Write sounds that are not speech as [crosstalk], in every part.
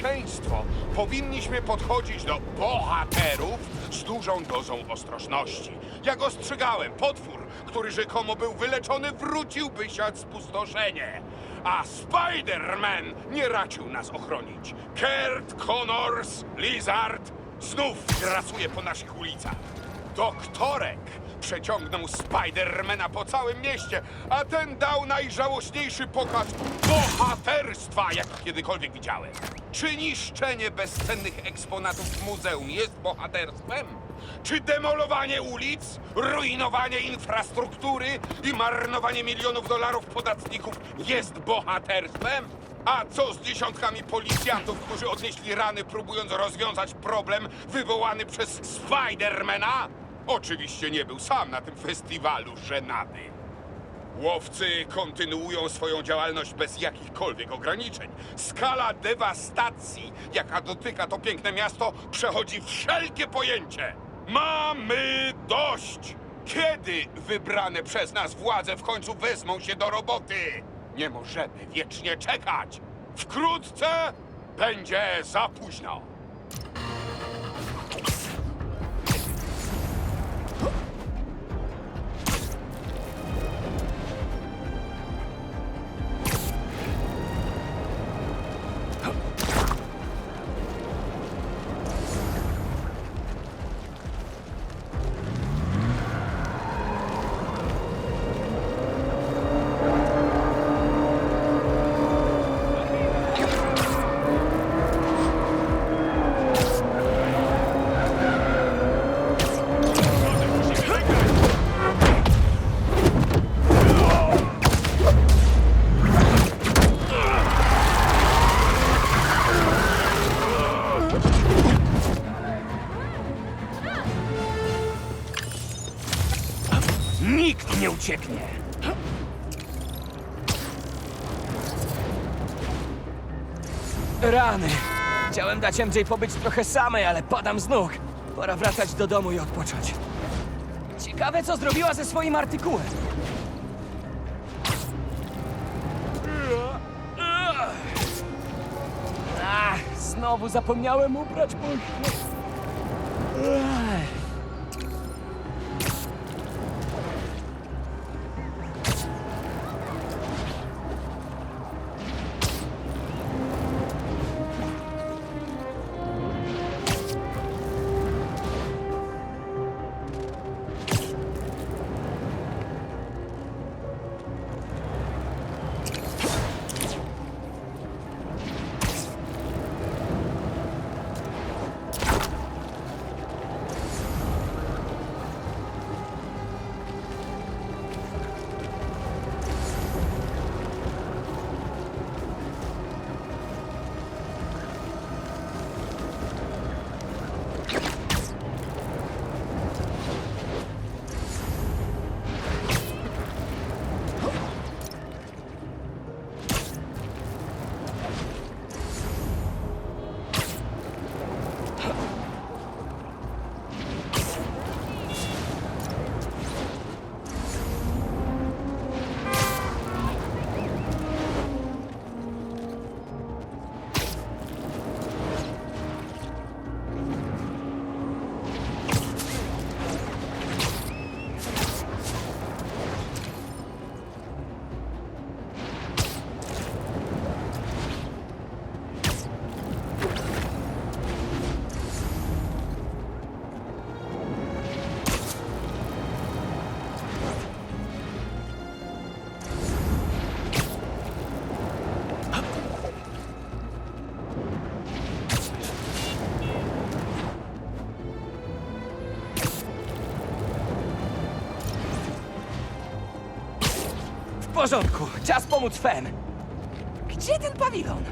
Społeczeństwo powinniśmy podchodzić do bohaterów z dużą dozą ostrożności. Jak ostrzegałem, potwór, który rzekomo był wyleczony, wróciłby siać spustoszenie. A Spider-Man nie raczył nas ochronić. Kurt Connors, Lizard, znów grasuje po naszych ulicach. Doktorek przeciągnął Spidermana po całym mieście, a ten dał najżałośniejszy pokaz bohaterstwa, jaki kiedykolwiek widziałem. Czy niszczenie bezcennych eksponatów w muzeum jest bohaterstwem? Czy demolowanie ulic, rujnowanie infrastruktury i marnowanie milionów dolarów podatników jest bohaterstwem? A co z dziesiątkami policjantów, którzy odnieśli rany, próbując rozwiązać problem wywołany przez Spidermana? Oczywiście nie był sam na tym festiwalu żenady. Łowcy kontynuują swoją działalność bez jakichkolwiek ograniczeń. Skala dewastacji, jaka dotyka to piękne miasto, przechodzi wszelkie pojęcie. Mamy dość! Kiedy wybrane przez nas władze w końcu wezmą się do roboty? Nie możemy wiecznie czekać. Wkrótce będzie za późno. Dać MJ pobyć trochę samej, ale padam z nóg. Pora wracać do domu i odpocząć. Ciekawe, co zrobiła ze swoim artykułem. Ach, znowu zapomniałem ubrać mój... porządku, czas pomóc Fen. Gdzie ten pawilon?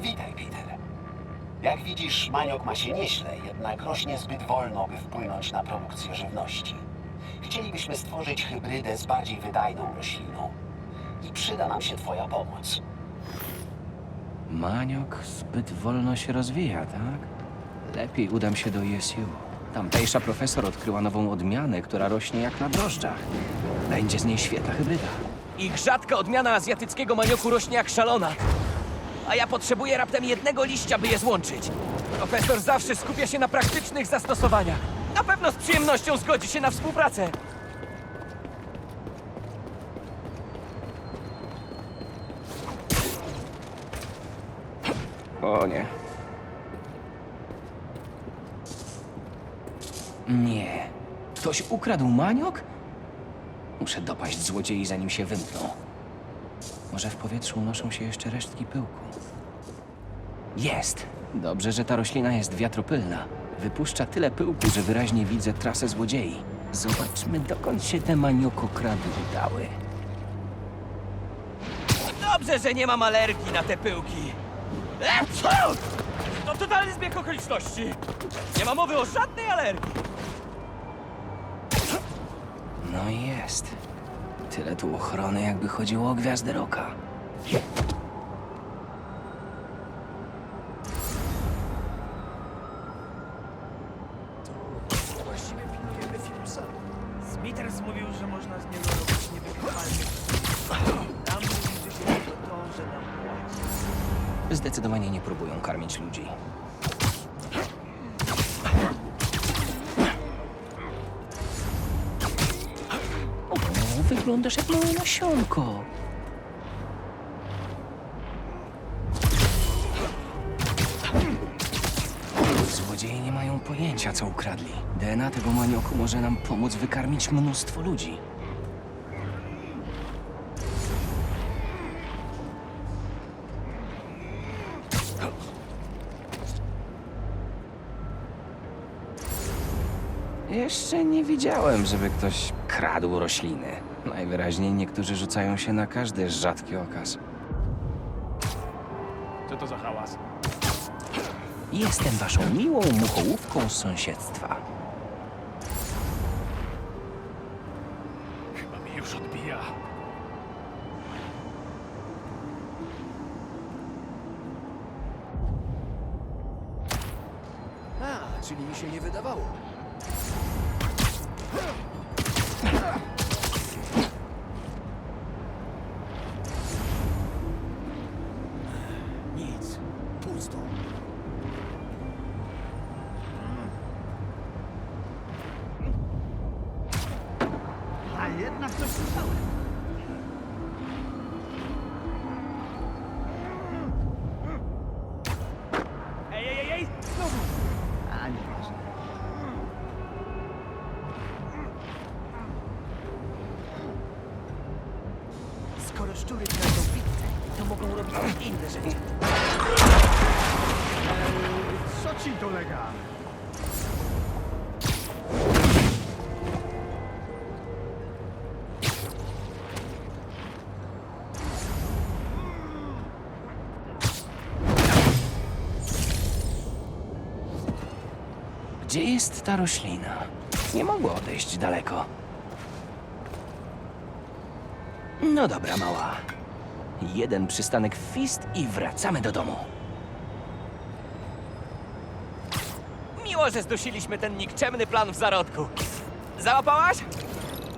Witaj, Peter. Jak widzisz, maniok ma się nieźle, jednak rośnie zbyt wolno, by wpłynąć na produkcję żywności. Chcielibyśmy stworzyć hybrydę z bardziej wydajną rośliną. I przyda nam się twoja pomoc. Maniok zbyt wolno się rozwija, tak? Lepiej udam się do ESU. Tamtejsza profesor odkryła nową odmianę, która rośnie jak na drożdżach. Będzie z niej świetna hybryda. Ich rzadka odmiana azjatyckiego manioku rośnie jak szalona. A ja potrzebuję raptem jednego liścia, by je złączyć. Profesor zawsze skupia się na praktycznych zastosowaniach. Na pewno z przyjemnością zgodzi się na współpracę. O nie. Nie. Ktoś ukradł maniok? Muszę dopaść złodziei, zanim się wymkną. Może w powietrzu unoszą się jeszcze resztki pyłku. Jest! Dobrze, że ta roślina jest wiatropylna. Wypuszcza tyle pyłku, że wyraźnie widzę trasę złodziei. Zobaczmy, dokąd się te maniokokrady udały. Dobrze, że nie mam alergii na te pyłki. E? To totalny zbieg okoliczności. Nie ma mowy o żadnej alergii. No i jest. Tyle tu ochrony, jakby chodziło o gwiazdę roka. Właściwie pilnujemy Philipsa. Smithers mówił, że można z niego robić. Nam się to, że nam płaci. Zdecydowanie nie próbują karmić ludzi. Wyglądasz jak małe nasionko. Złodzieje nie mają pojęcia, co ukradli. DNA tego manioku może nam pomóc wykarmić mnóstwo ludzi. Jeszcze nie widziałem, żeby ktoś kradł rośliny. Najwyraźniej niektórzy rzucają się na każdy rzadki okaz. Co to za hałas? Jestem waszą miłą muchołówką z sąsiedztwa. Chyba mi już odbija. A, czyli mi się nie wydawało. Nic. Pusto. A jednak coś słyszałem. Gdzie jest ta roślina? Nie mogła odejść daleko. No dobra, mała. Jeden przystanek w fist i wracamy do domu. Miło, że zdusiliśmy ten nikczemny plan w zarodku. Załapałaś?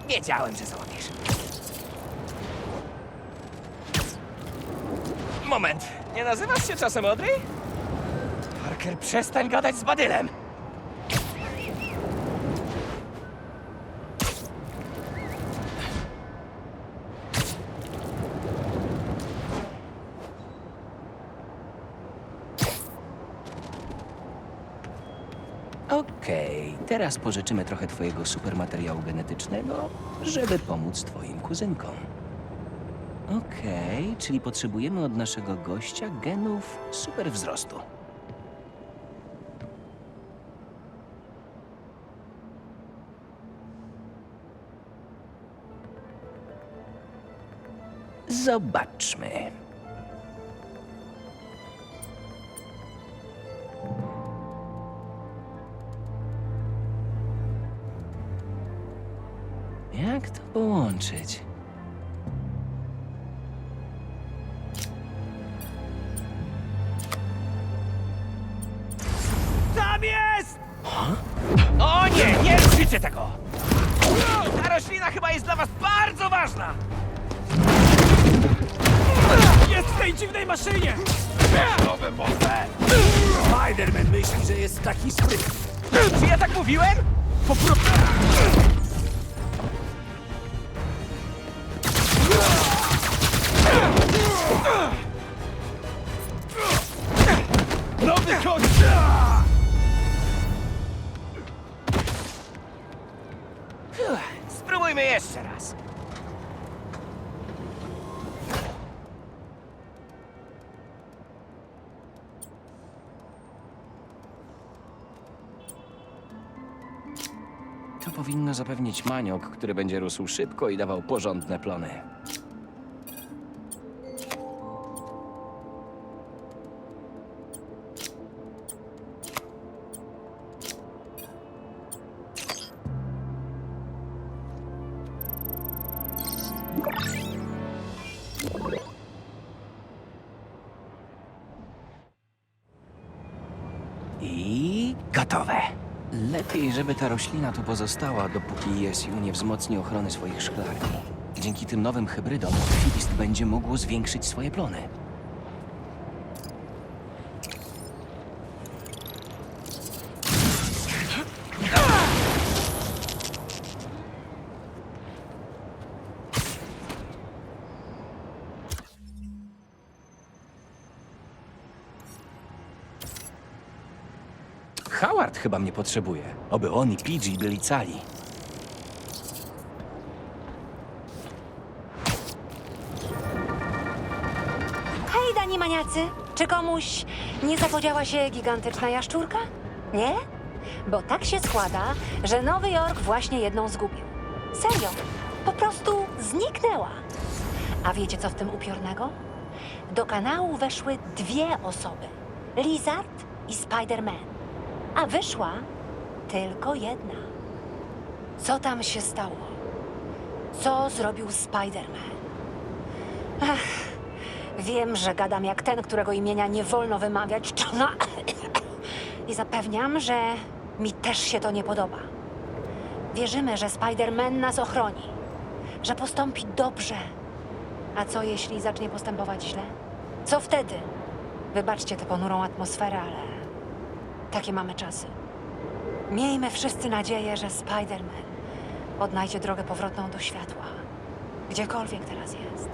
Wiedziałem, że załapiesz. Moment, nie nazywasz się czasem Audrey? Parker, przestań gadać z Badylem! Okej, teraz pożyczymy trochę twojego supermateriału genetycznego, żeby pomóc twoim kuzynkom. Okej, czyli potrzebujemy od naszego gościa genów superwzrostu. Zobaczmy. Jak to połączyć? Tam jest! O! zrobicie tego! Ta roślina chyba jest dla was bardzo ważna! Jest w tej dziwnej maszynie! Nowe moce! Spider-Man myśli, że jest taki sprytny. Czy ja tak mówiłem? Po prostu... Nowy kod! Spróbujmy jeszcze raz. To powinno zapewnić maniok, który będzie rósł szybko i dawał porządne plony. I gotowe. Lepiej, żeby ta roślina tu pozostała, dopóki ESU nie wzmocni ochrony swoich szklarni. Dzięki tym nowym hybrydom Filist będzie mógł zwiększyć swoje plony. Howard chyba mnie potrzebuje. Oby on i PG byli cali. Hej, dani maniacy! Czy komuś nie zapodziała się gigantyczna jaszczurka? Nie? Bo tak się składa, że Nowy Jork właśnie jedną zgubił. Serio, po prostu zniknęła. A wiecie co w tym upiornego? Do kanału weszły dwie osoby. Lizard i Spider-Man. A wyszła tylko jedna. Co tam się stało? Co zrobił Spider-Man? Wiem, że gadam jak ten, którego imienia nie wolno wymawiać. Czona. [clears throat] [clears throat] I zapewniam, że mi też się to nie podoba. Wierzymy, że Spider-Man nas ochroni, że postąpi dobrze. A co jeśli zacznie postępować źle? Co wtedy? Wybaczcie tę ponurą atmosferę, ale takie mamy czasy. Miejmy wszyscy nadzieję, że Spider-Man odnajdzie drogę powrotną do światła. Gdziekolwiek teraz jest.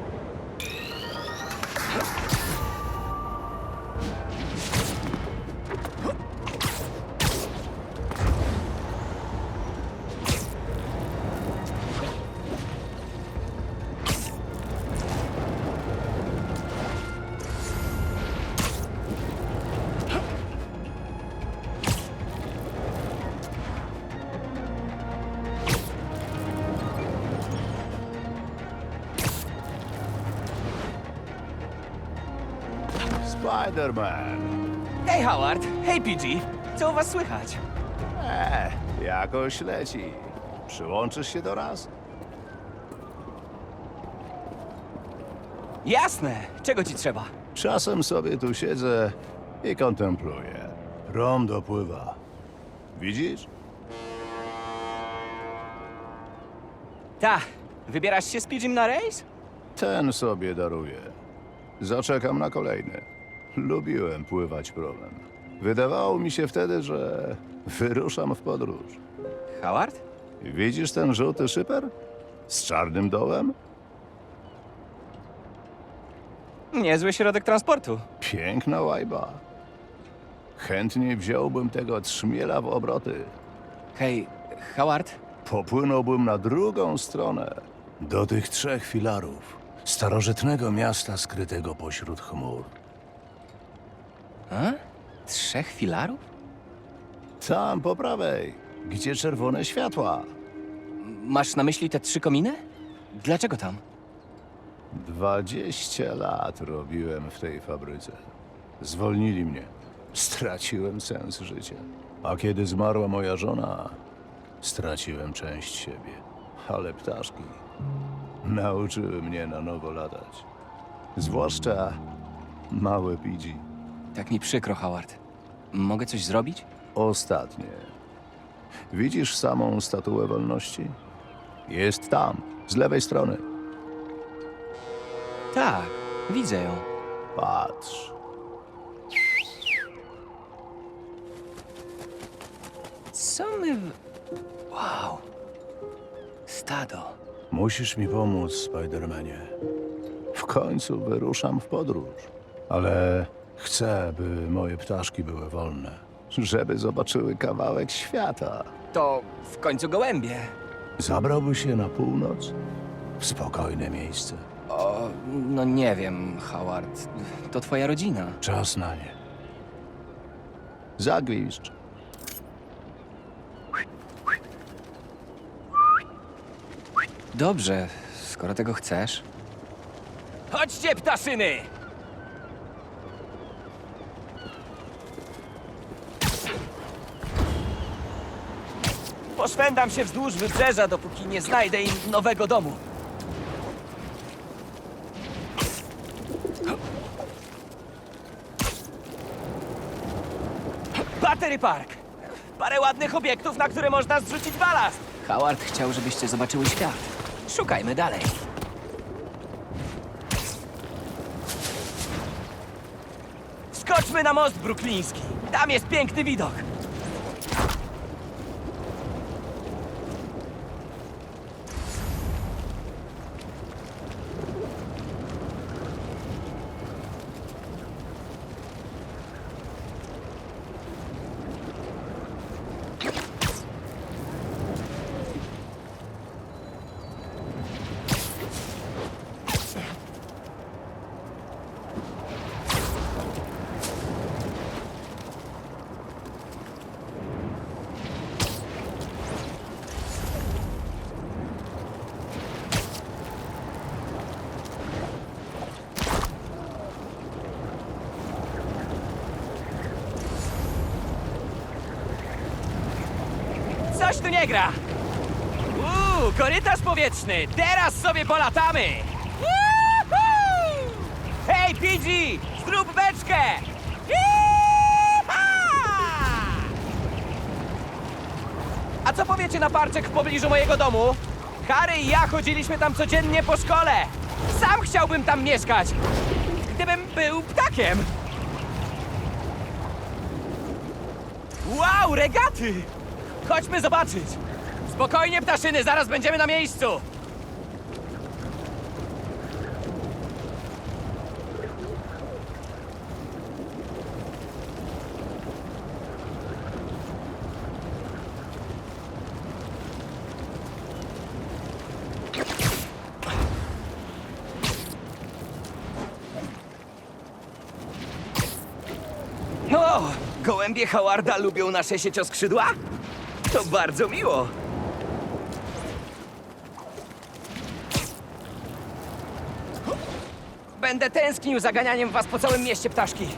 Spider-Man. Hej Howard, hej PG, co u was słychać? E, jakoś leci. Przyłączysz się do nas? Jasne, czego ci trzeba? Czasem sobie tu siedzę i kontempluję. Rom dopływa. Widzisz? Ta, wybierasz się z PG na rejs? Ten sobie daruję. Zaczekam na kolejny. Lubiłem pływać promem. Wydawało mi się wtedy, że wyruszam w podróż. Howard? Widzisz ten żółty szyper? Z czarnym dołem? Niezły środek transportu. Piękna łajba. Chętnie wziąłbym tego trzmiela w obroty. Hej, Howard, Popłynąłbym na drugą stronę, do tych trzech filarów, starożytnego miasta skrytego pośród chmur. A? Trzech filarów? Tam po prawej, gdzie czerwone światła. Masz na myśli te trzy kominy? Dlaczego tam? Dwadzieścia lat robiłem w tej fabryce. Zwolnili mnie. Straciłem sens życia. A kiedy zmarła moja żona, straciłem część siebie. Ale ptaszki nauczyły mnie na nowo latać. Zwłaszcza małe pidzi. Tak mi przykro, Howard. Mogę coś zrobić? Ostatnie. Widzisz samą statuę wolności? Jest tam, z lewej strony. Tak, widzę ją. Patrz. Co my... w- Wow. Stado. Musisz mi pomóc, Spidermanie. W końcu wyruszam w podróż. Ale chcę, by moje ptaszki były wolne. Żeby zobaczyły kawałek świata. To w końcu gołębie. Zabrałby się na północ? W spokojne miejsce. O, no nie wiem, Howard. To twoja rodzina. Czas na nie. Zagwiszcz. Dobrze, skoro tego chcesz. Chodźcie, ptaszyny! Poszwędam się wzdłuż wybrzeża, dopóki nie znajdę im nowego domu. Battery Park! Parę ładnych obiektów, na które można zrzucić balast. Howard chciał, żebyście zobaczyły świat. Szukajmy dalej. Skoczmy na most brukliński. Tam jest piękny widok. Coś tu nie gra. Uuu, korytarz powietrzny. Teraz sobie polatamy. Juhu! Hej, PG! Zrób beczkę! A co powiecie na parczek w pobliżu mojego domu? Harry i ja chodziliśmy tam codziennie po szkole. Sam chciałbym tam mieszkać. Gdybym był ptakiem. Wow, regaty! Chodźmy zobaczyć. Spokojnie, ptaszyny, zaraz będziemy na miejscu. O, gołębie Howarda lubią nasze siecioskrzydła? To bardzo miło. Będę tęsknił za ganianiem was po całym mieście, ptaszki.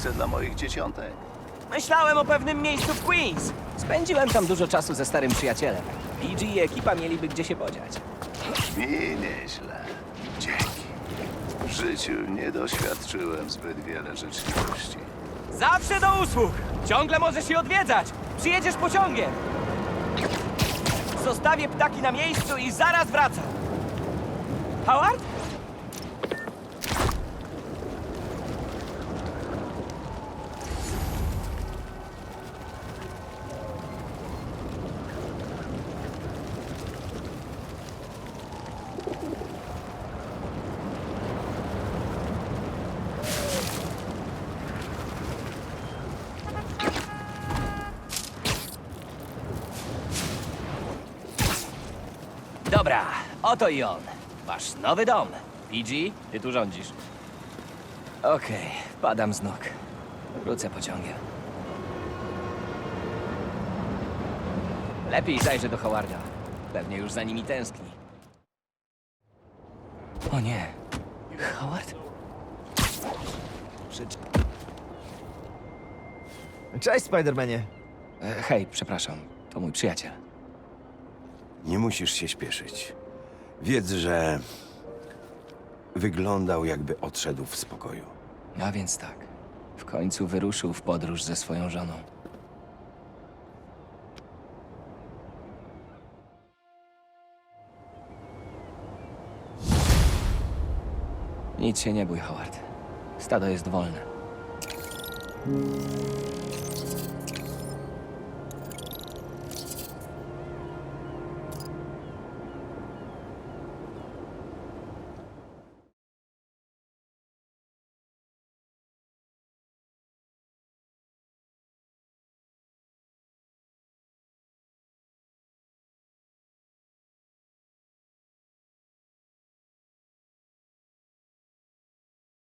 Miejsce dla moich dzieciątek? Myślałem o pewnym miejscu w Queens. Spędziłem tam dużo czasu ze starym przyjacielem. PG i ekipa mieliby gdzie się podziać. Brzmi nieźle. Dzięki. W życiu nie doświadczyłem zbyt wiele życzliwości. Zawsze do usług! Ciągle możesz się odwiedzać! Przyjedziesz pociągiem! Zostawię ptaki na miejscu i zaraz wracam. Howard? Dobra, oto i on. Wasz nowy dom. PG, ty tu rządzisz. Okej, padam z nóg. Wrócę pociągiem. Lepiej zajrzę do Howarda. Pewnie już za nimi tęskni. O nie. Howard? Cześć, Spidermanie. E, hej, przepraszam. To mój przyjaciel. Nie musisz się śpieszyć. Wiedz, że wyglądał jakby odszedł w spokoju. A więc tak. W końcu wyruszył w podróż ze swoją żoną. Nic się nie bój, Howard. Stado jest wolne.